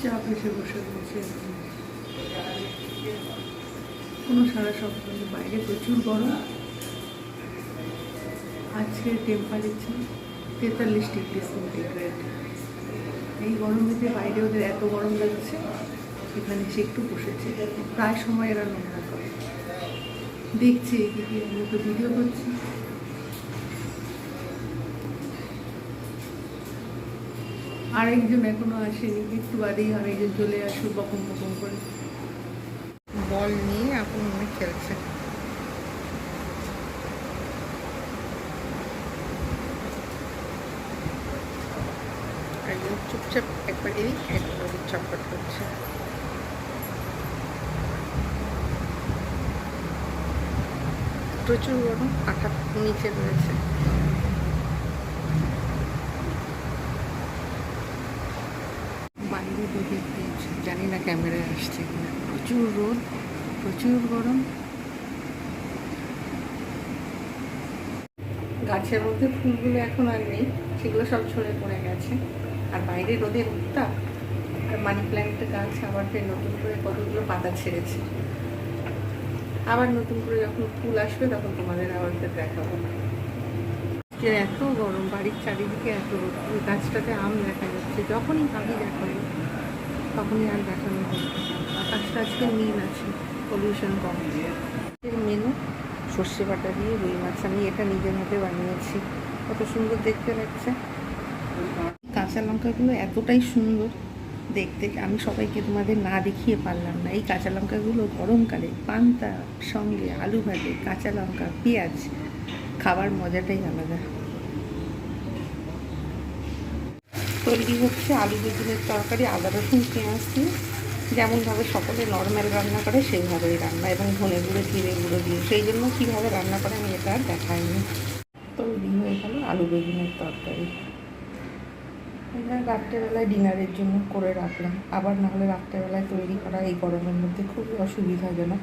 চুপচাপ এসে বসে রয়েছে কোনো সারা শব্দ বাইরে প্রচুর গরম। আজকে টেম্পারেচার তেতাল্লিশ ডিগ্রি সেন্টিগ্রেড এই গরমেতে বাইরে ওদের এত গরম লাগছে, এখানে সে একটু বসেছে। প্রায় সময় এরা নোংরা করে। দেখছি এদিকে আমি তো ভিডিও করছি। আরেকজন এখনও আসেনি, একটু বাদেই আরেকজন চলে আসুক বকম বকম করে। বল নিয়ে এখন মনে খেলছে। একজন চুপচাপ একবার এদিক একবার ওদিক করছে। প্রচুর গরম, আঠা নিচে রয়েছে বাইরে তো দেখতে জানি না ক্যামেরায় আসছে কিনা। প্রচুর রোদ, প্রচুর গরম। গাছের মধ্যে ফুলগুলো এখন আর নেই, সেগুলো সব ঝরে পড়ে গেছে। আর বাইরে রোদের উত্তাপ, আর মানি প্ল্যান্ট গাছ আবার ফের নতুন করে কতগুলো পাতা ছেড়েছে। আবার নতুন করে যখন ফুল আসবে তখন তোমাদের আবার দেখাবো। যে এত গরম, বাড়ির চারিদিকে এত গাছটাতে আম দেখা যাচ্ছে, যখনই পাখি দেখাবো। তখনই আর দেখানো হবে আকাশটা আজকে নীল আছে পলিউশন কম। মেনু সর্ষে বাটা দিয়ে রুই মাছ। আমি এটা নিজের হাতে বানিয়েছি। কত সুন্দর দেখতে লাগছে। কাঁচা লঙ্কাগুলো এতটাই সুন্দর দেখতে, আমি সবাইকে তোমাদের না দেখিয়ে পারলাম না। এই কাঁচা লঙ্কাগুলো গরমকালে পান্তা, সঙ্গে আলু ভাজে, কাঁচা লঙ্কা, পেঁয়াজ, খাবার মজাটাই আলাদা। তৈরি হচ্ছে আলু বেগুনের তরকারি, আদা, রসুন, পেঁয়াজ দিয়ে। যেমনভাবে সকলে নর্মাল রান্না করে, সেইভাবেই রান্না এবং ধনে গুঁড়ো, জিরে গুঁড়ো দিয়ে। সেই জন্য কীভাবে রান্না করে আমি এটা আর দেখাইনি। তৈরি হয়ে গেল আলু বেগুনের তরকারি। রাত্রেবেলায় ডিনারের জন্য করে রাখলাম। আবার নাহলে রাত্রেবেলায় তৈরি করা এই গরমের মধ্যে খুবই অসুবিধাজনক।